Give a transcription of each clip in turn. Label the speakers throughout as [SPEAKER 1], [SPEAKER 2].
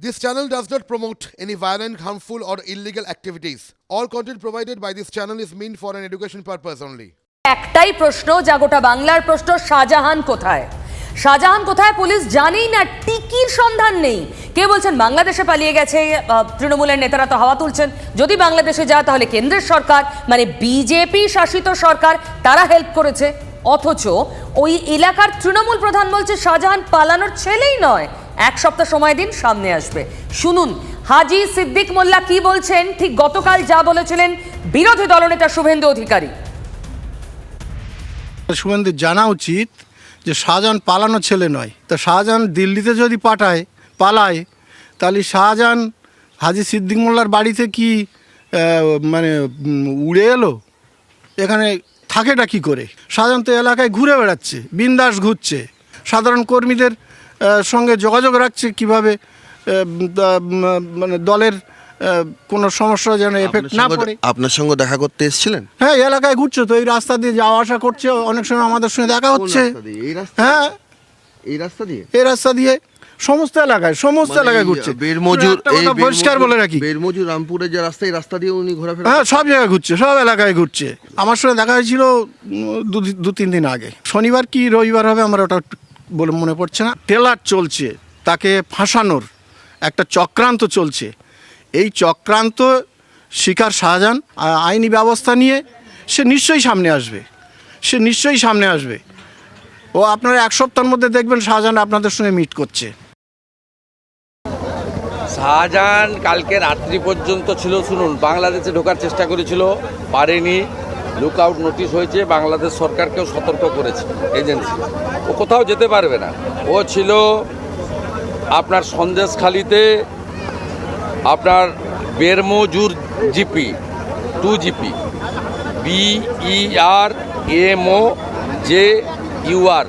[SPEAKER 1] This channel does not promote any violent, harmful, or illegal activities. All content provided by this channel is meant for an education purpose only.
[SPEAKER 2] একটাই প্রশ্ন যা গোটা বাংলার প্রশ্ন শাহজাহান কোথায়? শাহজাহান কোথায় পুলিশ জানেই না টিকির সন্ধান নেই। কে বলছেন বাংলাদেশে পালিয়ে গেছে তৃণমূলের নেতারা তো হাওয়া তুলছেন। যদি বাংলাদেশে যায় তাহলে কেন্দ্রের সরকার মানে বিজেপি শাসিত সরকার তারা হেল্প করেছে। অথচ ওই এলাকার তৃণমূল প্রধান বলছে শাহজাহান পালানোর ছেলেই নয়। এক সপ্তাহ সময় দিন, সামনে আসবে। শুনুন, হাজি সিদ্দিক মোল্লা কি বলছেন? ঠিক গতকাল যা বলেছিলেন বিরোধী দলনেতা শুভেন্দু অধিকারী।
[SPEAKER 3] শুভেন্দু, জানা উচিত যে শাহজাহান পালানো ছেলে নয়। তো শাহজাহান দিল্লিতে যদি পাঠায়, পালায়, তাহলে শাহজাহান হাজি সিদ্দিক মোল্লার বাড়িতে কি মানে উড়ে এলো? এখানে থাকেটা কি করে? শাহজাহান তো এলাকায় ঘুরে বেড়াচ্ছে, বিন্দাস ঘুরছে। সাধারণ কর্মীদের সঙ্গে যোগাযোগ রাখছে কীভাবে মানে দলের কোনো সমস্যা যেন এফেক্ট না পড়ে।
[SPEAKER 4] আপনার সঙ্গে দেখা করতে এসেছিলেন?
[SPEAKER 3] হ্যাঁ এলাকায় ঘুরছে তো এই রাস্তা দিয়ে যাওয়া আসা করছে অনেক সময় আমাদের সঙ্গে দেখা হচ্ছে।
[SPEAKER 4] এই
[SPEAKER 3] হ্যাঁ।
[SPEAKER 4] এই রাস্তা দিয়ে?
[SPEAKER 3] এই রাস্তা দিয়ে সমস্ত এলাকায় সমস্ত এলাকায় ঘুরছে।
[SPEAKER 4] বীরমজুর
[SPEAKER 3] কথা পরিষ্কার বলে রাখি।
[SPEAKER 4] বীরমজুর রামপুরে যে রাস্তা এই রাস্তা দিয়ে উনি ঘোরাফেরা
[SPEAKER 3] হ্যাঁ সব জায়গায় ঘুরছে সব এলাকায় ঘুরছে। আমার সঙ্গে দেখা হয়েছিল দু দু তিন দিন আগে। শনিবার কি রবিবার হবে আমার ওটা বলে মনে পড়ছে না। টেলার চলছে, তাকে ফাঁসানোর একটা চক্রান্ত চলছে। এই চক্রান্ত শিকার শাহজাহান আইনি ব্যবস্থা নিয়ে সে নিশ্চয়ই সামনে আসবে। সে নিশ্চয়ই সামনে আসবে। ও আপনারা এক সপ্তাহের মধ্যে দেখবেন শাহজাহান আপনাদের সঙ্গে মিট করছে।
[SPEAKER 5] শাহজাহান কালকে রাত্রি পর্যন্ত ছিল, শুনুন, বাংলাদেশে ঢোকার চেষ্টা করেছিল, পারেনি। লুক আউট নোটিশ হয়েছে, বাংলাদেশ সরকারকেও সতর্ক করেছে এজেন্সি ও কোথাও যেতে পারবে না। ও ছিল আপনার সন্দেশখালিতে আপনার Bermajur GP, two GP BER MO J UR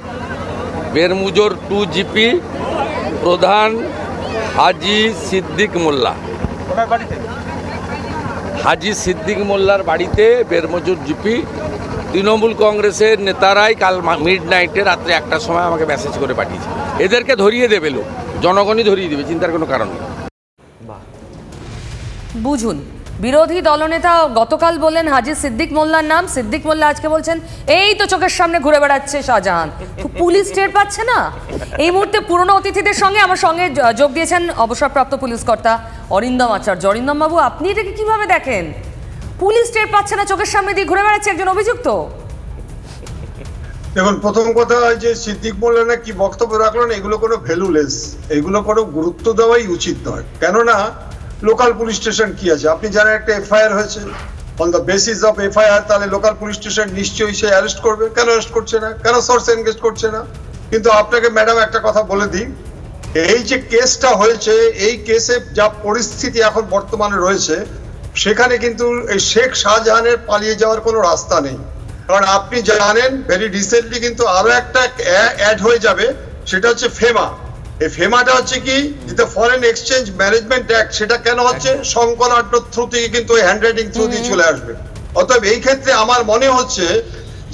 [SPEAKER 5] Bermajur two GP প্রধান হাজি সিদ্দিক মোল্লা। হাজি সিদ্দিক মোল্লার বাড়িতে বেরমজুর জিপি, তৃণমূল কংগ্রেসের নেতারাই কাল মিড নাইটে রাত্রে একটার সময় আমাকে মেসেজ করে পাঠিয়েছে। এদেরকে ধরিয়ে দেবে লোক, জনগণই ধরিয়ে দেবে, চিন্তার কোনো কারণ নেই।
[SPEAKER 2] বুঝুন বিরোধী দলনেতা গতকাল বললেন, হাজি সিদ্দিক মোল্লার নাম। সিদ্দিক মোল্লা আজকে বলছেন, এই তো চোখের সামনে ঘুরে বেড়াচ্ছে শাহজাহান। পুলিশ টের পাচ্ছে না? এই মুহূর্তে পুরনো অতিথিদের সঙ্গে আমার সঙ্গে যোগ দিয়েছেন অবসরপ্রাপ্ত পুলিশ কর্তা অরিন্দম আচার্য। অরিন্দম বাবু, আপনি এটাকে কীভাবে দেখেন? পুলিশ টের পাচ্ছে না, চোখের সামনে দিয়ে ঘুরে বেড়াচ্ছে একজন অভিযুক্ত?
[SPEAKER 6] দেখুন, প্রথম কথা হয় যে সিদ্দিক মোল্লানা কি বক্তব্য রাখলেন, এগুলো কোনো ভ্যালুলেস। এগুলো কোনো গুরুত্ব দেওয়াই উচিত নয়। কেননা লোকাল পুলিশ স্টেশন কি আছে? আপনি জানেন একটা এফআইআর হয়েছে। On the basis of FIR, তাহলে লোকাল পুলিশ স্টেশন নিশ্চয়ই সে অ্যারেস্ট করবে। কেন অ্যারেস্ট করছে না? কেন সোর্স এনগেজ করছে না? কিন্তু আপনাকে ম্যাডাম একটা কথা বলে দিই। এই যে কেসটা হয়েছে, এই কেসে যা পরিস্থিতি এখন বর্তমানে রয়েছে, সেখানে কিন্তু এই শেখ শাহজাহানের পালিয়ে যাওয়ার কোনো রাস্তা নেই। কারণ আপনি জানেন ভেরি রিসেন্টলি কিন্তু আরও একটা অ্যাড হয়ে যাবে, সেটা হচ্ছে ফেমা এই ফেমাটা হচ্ছে কি? ফরেন এক্সচেঞ্জ ম্যানেজমেন্ট অ্যাক্ট সেটা কেন হচ্ছে? সংকলাট্য থ্রু থেকে কিন্তু ওই হ্যান্ড রাইটিং থ্রু দিয়ে চলে আসবে। অতএব এই ক্ষেত্রে আমার মনে হচ্ছে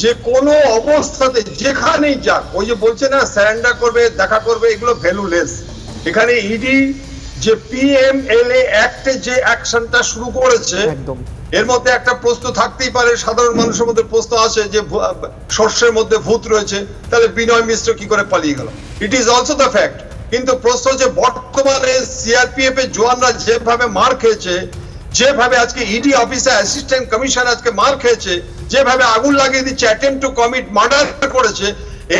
[SPEAKER 6] যে কোনো অবস্থাতে যেখানেই যাক ওই যে বলছে না স্যারেন্ডার করবে দেখা করবে এগুলো ভ্যালুলেস এখানে ইডি যে পিএমএলএ অ্যাক্টে যে অ্যাকশনটা শুরু করেছে এর মধ্যে একটা প্রশ্ন থাকতেই পারে সাধারণ মানুষের মধ্যে প্রশ্ন আছে যে শস্যের মধ্যে ভূত রয়েছে তাহলে বিনয় মিশ্র কি করে পালিয়ে গেল? It is also the fact কিন্তু প্রশ্ন যে বর্তমানে সিআরপিএফ এর জওয়ানরা যেভাবে মার খেয়েছে, যেভাবে আজকে ইডি অফিসে অ্যাসিস্ট্যান্ট কমিশন আজকে মার খেয়েছে, যেভাবে আগুন লাগিয়ে দিচ্ছে অ্যাটেম্প টু কমিট মার্ডার করেছে,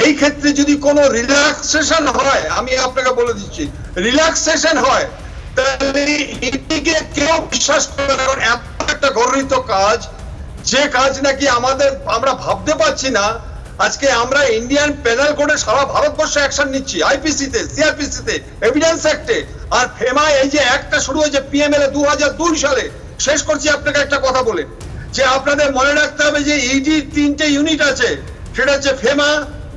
[SPEAKER 6] এই ক্ষেত্রে যদি কোনো রিল্যাক্সেশন হয়, আমি আপনাকে বলে দিচ্ছি রিল্যাক্সেশন হয়, তাহলে ইডিকে কেউ বিশ্বাস করে না, কারণ এত একটা গর্বিত কাজ, যে কাজ নাকি আমাদের, আমরা ভাবতে পারছি না আজকে আমরা ইন্ডিয়ান পেনাল কোডে সারা ভারতবর্ষে অ্যাকশন নিচ্ছি। আইপিসি তে সিআরপিসি তে এভিডেন্স অ্যাক্টে আর ফেমা এই যে একটা শুরু হয়েছে পিএমএল দু হাজার দুই সালে, শেষ করছি আপনাকে একটা কথা বলে। যে আপনাদের মনে রাখতে হবে যে ইডি তিনটে ইউনিট আছে। সেটা হচ্ছে FEMA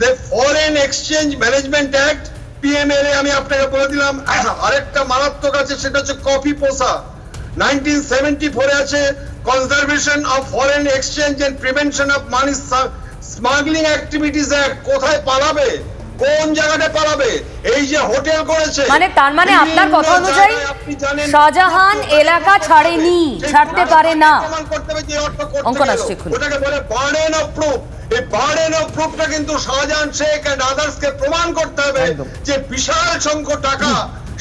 [SPEAKER 6] the foreign exchange management act PMLA আমি আপনাকে বলে দিলাম। আরেকটা মারাত্মক আছে, সেটা হচ্ছে কফি পোসা 1974 আছে conservation of foreign exchange and prevention of money smuggling activities act কোথায় পালাবে? কোন জায়গাটা পালাবে? এই যে হোটেল করেছে
[SPEAKER 2] মানে তার মানে আপনার কথা অনুযায়ী শাহজাহান এলাকা ছাড়েনি, ছাড়তে পারে না। অঙ্কন আসছে।
[SPEAKER 6] ওটাকে বলে বার্ডেন অফ প্রুফ এই বার্ডেন অফ প্রুফটা কিন্তু শাহজাহান শেখ এন্ড আদার্স কে প্রমাণ করতে হবে যে বিশাল সংখ্যক টাকা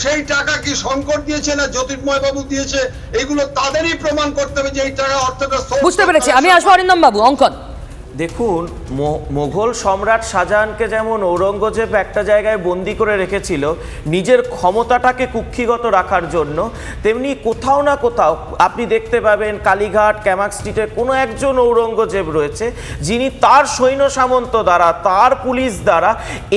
[SPEAKER 6] সেই টাকা কি শঙ্কর দিয়েছে না জ্যোতির্ময় বাবু দিয়েছে? এগুলো তাদেরই প্রমাণ করতে হবে যে এই টাকা অর্থটা
[SPEAKER 2] বুঝতে পেরেছি। আমি। আসব অরিন্দম বাবু অঙ্কন।
[SPEAKER 7] দেখুন মোঘল সম্রাট শাহজাহানকে যেমন ঔরঙ্গজেব একটা জায়গায় বন্দি করে রেখেছিল, নিজের ক্ষমতাটাকে কুক্ষিগত রাখার জন্য, তেমনি কোথাও না কোথাও, আপনি দেখতে পাবেন কালীঘাট, ক্যামাক স্ট্রিটে কোনো একজন ঔরঙ্গজেব রয়েছে, যিনি তার সৈন্য সামন্ত দ্বারা, তার পুলিশ দ্বারা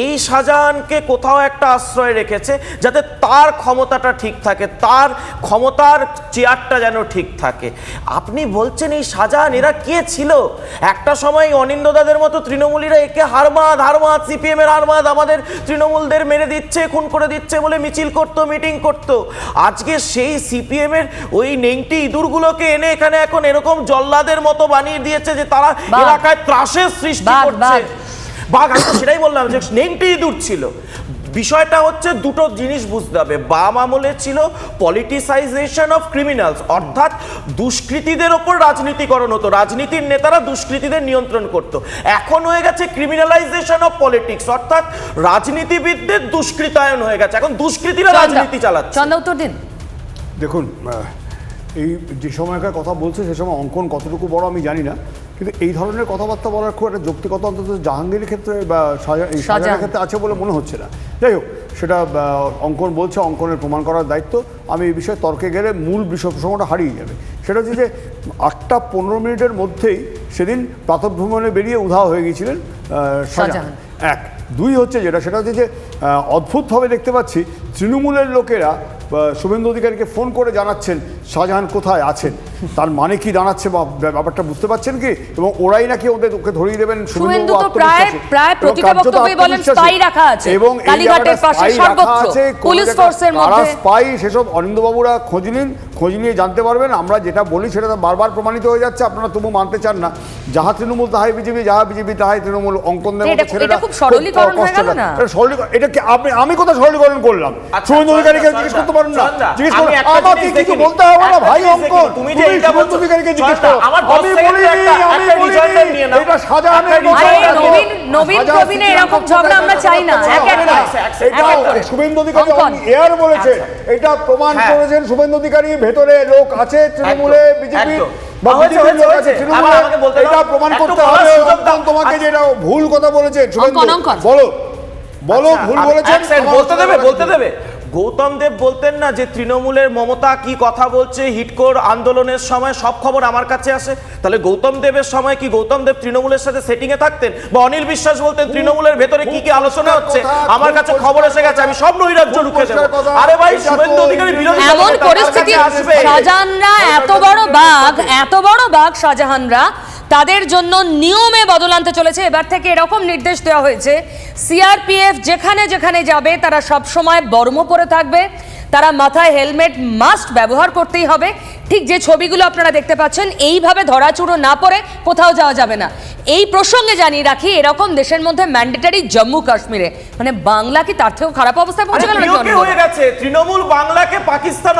[SPEAKER 7] এই শাহজাহানকে কোথাও একটা আশ্রয় রেখেছে, যাতে তার ক্ষমতাটা ঠিক থাকে, তার ক্ষমতার চেয়ারটা যেন ঠিক থাকে। আপনি বলছেন এই শাহজাহান, এরা কে ছিল? একটা সময় অনিন্দদাদের মতো তৃণমূলীরা একে হারমাদ হারমাদ সিপিএমের হারমাদ আমাদের তৃণমূলদের মেরে দিচ্ছে খুন করে দিচ্ছে বলে মিছিল করতো মিটিং করতো। আজকে সেই সিপিএমের ওই নেংটি ইঁদুরগুলোকে এনে এখানে এখন এরকম জল্লাদের মতো বানিয়ে দিয়েছে যে তারা এলাকায় ত্রাসের সৃষ্টি করছে।
[SPEAKER 2] বাঘ।
[SPEAKER 7] বাঘ আমি তো সেটাই বললাম যে নেংটি ইঁদুর ছিল। বিষয়টা হচ্ছে দুটো জিনিস বুঝতে হবে। বাম আমলে ছিল পলিটিসাইজেশন অফ ক্রিমিনালস অর্থাৎ দুষ্কৃতীদের ওপর রাজনীতিকরণ হতো। রাজনীতির নেতারা দুষ্কৃতীদের নিয়ন্ত্রণ করত। এখন হয়ে গেছে ক্রিমিনালাইজেশন অফ পলিটিক্স অর্থাৎ রাজনীতিবিদদের দুষ্কৃতায়ন হয়ে গেছে। এখন দুষ্কৃতীরা রাজনীতি চালাচ্ছে।
[SPEAKER 2] চন্দ্র উত্তর দিন।
[SPEAKER 8] দেখুন এই যে সময়কার কথা বলছে সে সময় অঙ্কন কতটুকু বড় আমি জানি না কিন্তু এই ধরনের কথাবার্তা বলার খুব একটা যৌক্তিকতা অন্তত জাহাঙ্গীরের ক্ষেত্রে বা এই ক্ষেত্রে আছে বলে মনে হচ্ছে না। যাই হোক সেটা অঙ্কন বলছে অঙ্কনের প্রমাণ করার দায়িত্ব। আমি এই বিষয়ে তর্কে গেলে মূল বিষয় প্রসঙ্গটা হারিয়ে যাবে। সেটা হচ্ছে যে আটটা পনেরো মিনিটের মধ্যেই সেদিন প্রাতভ্রমণে বেরিয়ে উধাও হয়ে গিয়েছিলেন শাহজাহান। এক। দুই হচ্ছে যেটা সেটা হচ্ছে যে অদ্ভুতভাবে দেখতে পাচ্ছি তৃণমূলের লোকেরা শুভেন্দু অধিকারীকে ফোন করে জানাচ্ছেন শাহজাহান কোথায় আছেন? তার মানে কি দাঁড়াচ্ছে বা ব্যাপারটা বুঝতে পারছেন কি? এবং ওরাই নাকি ওদের ওকে ধরিয়ে দেবেন
[SPEAKER 2] শুভেন্দু তো প্রায় প্রায় প্রতিটা বক্তব্যে বলেন স্পাই রাখা আছে।
[SPEAKER 8] এবং
[SPEAKER 2] কালীঘাটের পাশে সর্বত্র পুলিশ ফোর্সের মধ্যে।
[SPEAKER 8] স্পাই সেসব অনিন্দবাবুরা খোঁজ নিন। খোঁজ নিয়ে জানতে পারবেন। আমরা যেটা বলি সেটা তো বারবার প্রমাণিত হয়ে যাচ্ছে। আপনারা তবু মানতে চান না। যাহা তৃণমূল তাহাই বিজেপি যাহা বিজেপি তাহাই তৃণমূল অঙ্কনদের মতো ছেলেরা
[SPEAKER 2] এটা খুব সরলীকরণ হয়ে গেল না?
[SPEAKER 8] এটা সরলীকরণ- এটা কি আপনি আমি কোথায় সরলীকরণ করলাম?
[SPEAKER 7] আচ্ছা,
[SPEAKER 8] শুভেন্দু অধিকারীকে জিজ্ঞেস করতে পারেন না জিজ্ঞেস
[SPEAKER 7] আমি
[SPEAKER 8] আমাকে কিছু বলতে হবে না ভাই অঙ্কন
[SPEAKER 7] তুমি যে এইটা
[SPEAKER 8] শুভেন্দু
[SPEAKER 7] বলছো,
[SPEAKER 8] অধিকারীকে জিজ্ঞেস করো
[SPEAKER 7] আমার
[SPEAKER 8] আমি
[SPEAKER 7] সেকেন্ডের
[SPEAKER 8] আমি
[SPEAKER 7] একটা
[SPEAKER 8] বলিনি
[SPEAKER 7] rejoinder নিয়ে নাও।
[SPEAKER 8] এটা সাজানের
[SPEAKER 7] একটা
[SPEAKER 8] কথা।
[SPEAKER 2] আরে,
[SPEAKER 7] rejoinder
[SPEAKER 2] নবীন- নবীন
[SPEAKER 8] সাজা
[SPEAKER 2] এরকম ঝগড়া আমরা চাই না, এক এক
[SPEAKER 8] এটা
[SPEAKER 2] এক এক করে।
[SPEAKER 8] শুভেন্দু অধিকারী এয়ার বলেছে। এটা প্রমাণ
[SPEAKER 7] হ্যাঁ।
[SPEAKER 8] করেছেন শুভেন্দু অধিকারী ভেতরে লোক আছে তৃণমূলে বিজেপি। এটা প্রমাণ করতে হবে তোমাকে
[SPEAKER 7] আচ্ছা।
[SPEAKER 8] যেটা ভুল কথা বলেছে শুভেন্দু
[SPEAKER 2] অঙ্কন, অঙ্কন।
[SPEAKER 8] বলো বলো
[SPEAKER 7] আচ্ছা,
[SPEAKER 8] ভুল বলেছেন
[SPEAKER 7] বলতে দেবে বলতে দেবে গৌতম দেব বলতেন না যে তৃণমূলের মমতা কি কথা বলছে হিটকোর আন্দোলনের সময় সব খবর আমার কাছে আসে। তাহলে গৌতম দেবের সময় কি গৌতম দেব তৃণমূলের সাথে সেটিং এ থাকতেন? বা অনিল বিশ্বাস বলতেন তৃণমূলের ভেতরে কি কি আলোচনা হচ্ছে? আমার কাছে খবর এসে গেছে আমি সব নৈরাজ্য রুখে দেবো। আরে ভাই শুভেন্দু অধিকারী বিরোধী
[SPEAKER 2] এমন পরিস্থিতি
[SPEAKER 7] আসবে।
[SPEAKER 2] শাহজাহানরা এত বড় বাঘ এত বড় বাঘ শাহজাহানরা তাদের জন্য নিয়মে বদল আনতে চলেছে। এবার থেকে এরকম নির্দেশ দেওয়া হয়েছে। সিআরপিএফ যেখানে যেখানে যাবে, তারা সব সময় বর্ম পরে থাকবে। তারা মাথায় হেলমেট মাস্ট ব্যবহার করতেই হবে। ঠিক যে ছবিগুলো আপনারা দেখতে পাচ্ছেন এইভাবে ধরাচুরো না পড়ে কোথাও যাওয়া যাবে না। এই প্রসঙ্গে জানিয়ে রাখি এরকম দেশের মধ্যে ম্যান্ডেটারি জম্মু কাশ্মীরে। মানে বাংলা কি তার থেকেও খারাপ অবস্থায় পৌঁছে গেল?
[SPEAKER 7] হয়ে গেছে। তৃণমূল বাংলাকে পাকিস্তান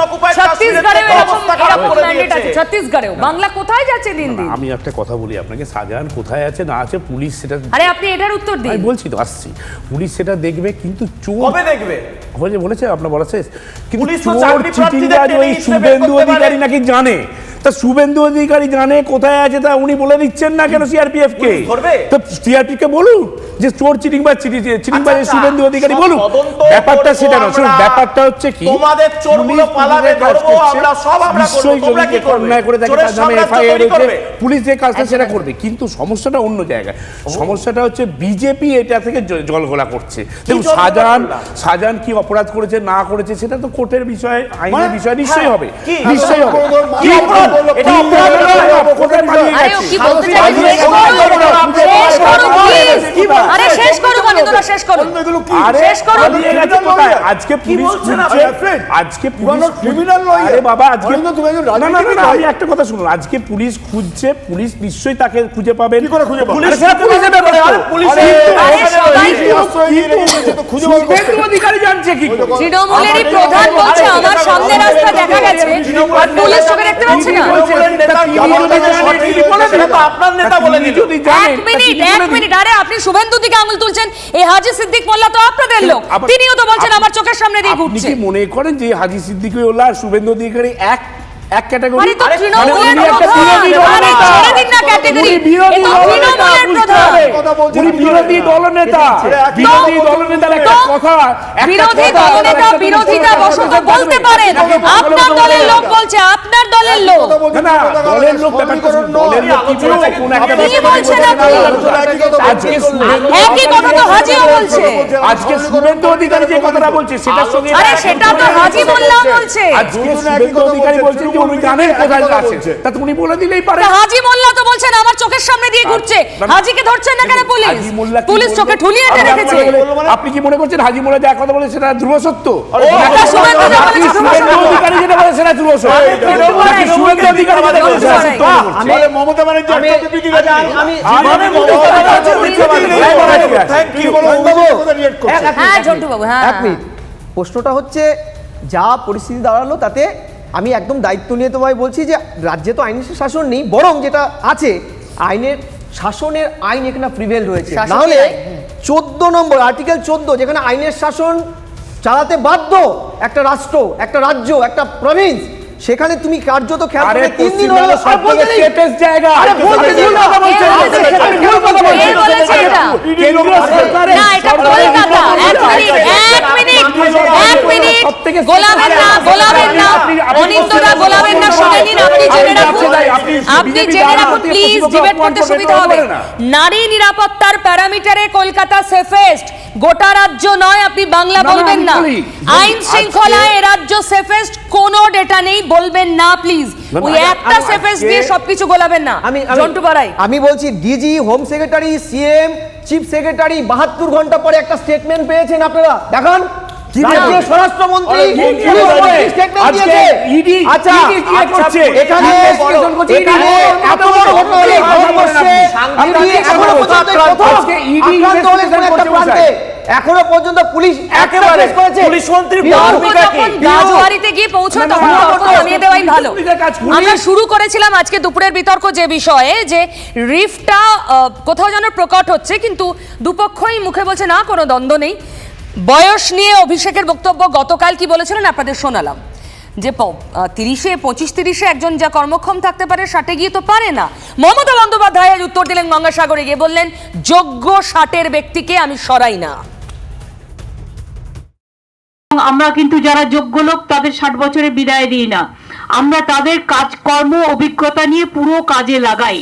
[SPEAKER 2] ছত্তিশগড়েও বাংলা কোথায় যাচ্ছে দিন দিন?
[SPEAKER 9] আমি একটা কথা বলি আপনাকে শাহজাহান কোথায় আছে না আছে পুলিশ সেটা
[SPEAKER 2] আরে আপনি এটার উত্তর দিন।
[SPEAKER 9] আমি বলছি তো আসছি। পুলিশ সেটা দেখবে কিন্তু চোর
[SPEAKER 7] কবে দেখবে?
[SPEAKER 9] বলেছে বলেছে আপনার বলা শেষ। কিন্তু চোর
[SPEAKER 7] চাকরি প্রার্থীদের
[SPEAKER 9] চিটিংবাজ ওই শুভেন্দু অধিকারী নাকি জানে তা শুভেন্দু অধিকারী জানে কোথায় আছে তা উনি বলে দিচ্ছেন না কেন সিআরপিএফ কে? তো সিআরপি কে বলুন যে চোর চিটিংবাজ চিটিংবাজ
[SPEAKER 7] আচ্ছা,
[SPEAKER 9] শুভেন্দু অধিকারী বলুন ব্যাপারটা সেটা না শুনুন ব্যাপারটা হচ্ছে কি
[SPEAKER 7] তোমাদের চোরগুলো পালাবে, ধরবো আমরা, সব আমরা করব। তোমরা কি করবে?
[SPEAKER 9] করে থাকে তার নামে এফআইআর
[SPEAKER 7] করবে?
[SPEAKER 9] পুলিশ যে কাজটা সেটা করবে। কিন্তু সমস্যাটা অন্য জায়গায়। সমস্যাটা হচ্ছে বিজেপি এটা থেকে জলঘোলা করছে। দেখুন
[SPEAKER 7] করলাম?
[SPEAKER 9] শাহজাহান কি অপরাধ করেছে না করেছে সেটা তো কোর্টের বিষয় আইনের
[SPEAKER 8] মানে-
[SPEAKER 9] বিষয় নিশ্চয়ই
[SPEAKER 7] হ্যাঁ,
[SPEAKER 9] হবে নিশ্চয়ই হবে। কি
[SPEAKER 7] অপরাধ? এটা অপরাধ নয়।
[SPEAKER 2] আরে ও কি বলতে? আরে শেষ শেষ শেষ?
[SPEAKER 9] আজকে পুলিশ খুঁজছে- আজকে পুলিশ আরে বাবা আজকে
[SPEAKER 8] তুমি একজন রাজনীতিবিদ
[SPEAKER 9] আমি একটা কথা শুনুন। আজকে পুলিশ খুঁজছে পুলিশ নিশ্চয়ই তাকে খুঁজে পাবেন।
[SPEAKER 8] কি করে খুঁজে পাবে?
[SPEAKER 9] পুলিশ
[SPEAKER 7] পুলিশের ব্যাপারে, আরে পুলিশের-
[SPEAKER 2] আরে সবাই
[SPEAKER 8] পুলিশ আশ্রয় দিয়ে রেখেছে, সে তো খুঁজে বার
[SPEAKER 9] অধিকারী জানছে কি?
[SPEAKER 2] তৃণমূলেরই প্রধান বলছে আমার সামনে রাস্তা দেখা গেছে। আর পুলিশ চোখে দেখতে পাচ্ছে না আপনি শুভেন্দু দিকে আঙুল তুলছেন এই হাজি সিদ্দিক মোল্লা তো আপনাদের লোক।
[SPEAKER 9] আবার-
[SPEAKER 2] তিনিও তো বলছেন আমার চোখের সামনে দিয়ে
[SPEAKER 9] আপনি
[SPEAKER 2] ঘুরছে।
[SPEAKER 9] মনে করেন যে হাজি সিদ্দিক ওল্লাহ আর শুভেন্দু অধিকারী এক? এক ক্যাটাগরি
[SPEAKER 2] আরে তৃণমূলের
[SPEAKER 9] একটা বিরোধী দল
[SPEAKER 2] ছেড়ে দিন না ক্যাটাগরি
[SPEAKER 9] বিরোধী
[SPEAKER 2] এ তো
[SPEAKER 9] দল নেতা,
[SPEAKER 2] তৃণমূলের প্রধান
[SPEAKER 9] হবে।
[SPEAKER 8] কথা বলছেন
[SPEAKER 9] উনি বিরোধী দলনেতা বিরোধী দলনেতার একটা কথা
[SPEAKER 2] বিরোধী দলনেতা বিরোধিতা
[SPEAKER 9] বলতে
[SPEAKER 2] বলতে পারেন আপনার দলের লোক বলছে আপনার দলের লোক
[SPEAKER 9] না, দলের লোক ব্যাপারটা
[SPEAKER 8] সমীকরণ
[SPEAKER 9] শুনুন, দলের লোক কি বলছে, কোন একটা
[SPEAKER 2] বলছেন আপনি?
[SPEAKER 9] আলাদা
[SPEAKER 8] একই কথা
[SPEAKER 9] আজকে
[SPEAKER 2] একই কথা তো হাজিও বলছে
[SPEAKER 9] আজকে শুভেন্দু অধিকারী যে কথাটা বলছে সেটার সঙ্গে
[SPEAKER 2] আরে সেটা তো হাজি মোল্লা বলছে
[SPEAKER 9] আজকে শুভেন্দু অধিকারী
[SPEAKER 8] বলছে,
[SPEAKER 9] যে উনি জানেন কোথায় আছে তা উনি বলে দিলেই পারে
[SPEAKER 2] হাজি মোল্লা তো বলছেন আমার চোখের সামনে দিয়ে ঘুরছে
[SPEAKER 9] না, না।
[SPEAKER 2] হাজিকে ধরছেন না কেন পুলিশ
[SPEAKER 9] হাজি মোল্লা কি
[SPEAKER 2] পুলিশ চোখে ঠুলিয়ে এনে
[SPEAKER 9] আপনি
[SPEAKER 2] রেখেছে
[SPEAKER 9] আপনি কি মনে করছেন হাজি মোল্লা যা কথা বলে সেটা ধ্রুব সত্য। অধিকারী যেটা বলে সেটা ধ্রুব অধিকারী যেটা বলে সেটা মনে
[SPEAKER 8] মমতা ব্যানার্জি
[SPEAKER 7] আচ্ছা,
[SPEAKER 8] মানে
[SPEAKER 2] হ্যাঁ হ্যাঁ
[SPEAKER 10] প্রশ্নটা হচ্ছে যা পরিস্থিতি দাঁড়াল তাতে আমি একদম দায়িত্ব নিয়ে তোমায় বলছি যে রাজ্যে তো আইনের শাসন নেই বরং যেটা আছে আইনের শাসনের আইন এখানে প্রিভেল রয়েছে
[SPEAKER 2] হুম।
[SPEAKER 10] চোদ্দ নম্বর আর্টিকেল চোদ্দ যেখানে আইনের শাসন চালাতে বাধ্য একটা রাষ্ট্র একটা রাজ্য একটা প্রভিন্স সেখানে তুমি কার্যত খেয়াল
[SPEAKER 9] আরে
[SPEAKER 10] করে তিন দিন হলো
[SPEAKER 9] সব
[SPEAKER 10] বলতে নেই।
[SPEAKER 9] safest জায়গা।
[SPEAKER 10] আরে বলতে দিও না।
[SPEAKER 9] কথা বলছেন।
[SPEAKER 2] কে বলেছে?
[SPEAKER 9] আমি ভুল কথা বলছি।
[SPEAKER 2] কে বলেছে এটা?
[SPEAKER 9] কেন্দ্রীয় সরকারের
[SPEAKER 2] না এটা কলকাতা এক মিনিট এক মিনিট এক মিনিট
[SPEAKER 9] সবথেকে
[SPEAKER 2] গোলামের না গোলামের না।
[SPEAKER 9] আপনি- আপনি
[SPEAKER 2] অনিন্দরা গোলামের না শুনে নিন আপনি জেনে রাখুন।
[SPEAKER 9] আপনি
[SPEAKER 2] আপনি জেনে রাখুন প্লিজ ডিবেট করতে সুবিধা হবে
[SPEAKER 9] হবে।
[SPEAKER 2] নারী নিরাপত্তার প্যারামিটারে কলকাতা সেফেস্ট গোটা রাজ্য নয় আপনি বাংলা বলবেন না। আইন শৃঙ্খলায় এ রাজ্য সেফেস্ট কোনো ডেটা নেই বলবেন না প্লিজ। ওই একটা সেফেস্ট দিয়ে সবকিছু গোলাবেন না।
[SPEAKER 10] আমি
[SPEAKER 2] জন্টু
[SPEAKER 10] বলছি DG home secretary CM chief secretary বাহাত্তর ঘণ্টা পরে একটা স্টেটমেন্ট পেয়েছেন আপনারা। দেখান। এখানে পর্যন্ত পুলিশ
[SPEAKER 7] একেবারে পুলিশ মন্ত্রীর
[SPEAKER 10] বিহার
[SPEAKER 2] তর্ক
[SPEAKER 7] ভূমিকা কি?
[SPEAKER 2] যখন গাজোয়ারিতে গিয়ে পৌঁছয়
[SPEAKER 9] না, না,
[SPEAKER 2] তখন
[SPEAKER 9] না,
[SPEAKER 2] তর্ক
[SPEAKER 9] না,
[SPEAKER 2] থামিয়ে দেওয়াই ভালো। আমরা শুরু করেছিলাম আজকে দুপুরের বিতর্ক যে বিষয়ে যে রিফটা আহ, কোথাও যেন প্রকট হচ্ছে কিন্তু দুপক্ষই মুখে বলছে না কোনো দ্বন্দ্ব নেই। বয়স নিয়ে অভিষেকের বক্তব্য গতকাল কি বলেছিলেন আপনাদের শোনালাম। যে তিরিশে, পঁচিশ তিরিশে একজন যা কর্মক্ষম থাকতে পারে, ষাটে গিয়ে তো পারে না। মমতা বন্দ্যোপাধ্যায় আজ উত্তর দিলেন গঙ্গাসাগরে, গিয়ে বললেন, যোগ্য ষাটের ব্যক্তিকে আমি সরাই না।
[SPEAKER 11] আমরা কিন্তু যারা যোগ্য লোক, তাদের ষাট বছরে বিদায় দিই না। আমরা তাদের কাজকর্ম, অভিজ্ঞতা নিয়ে পুরো কাজে লাগাই।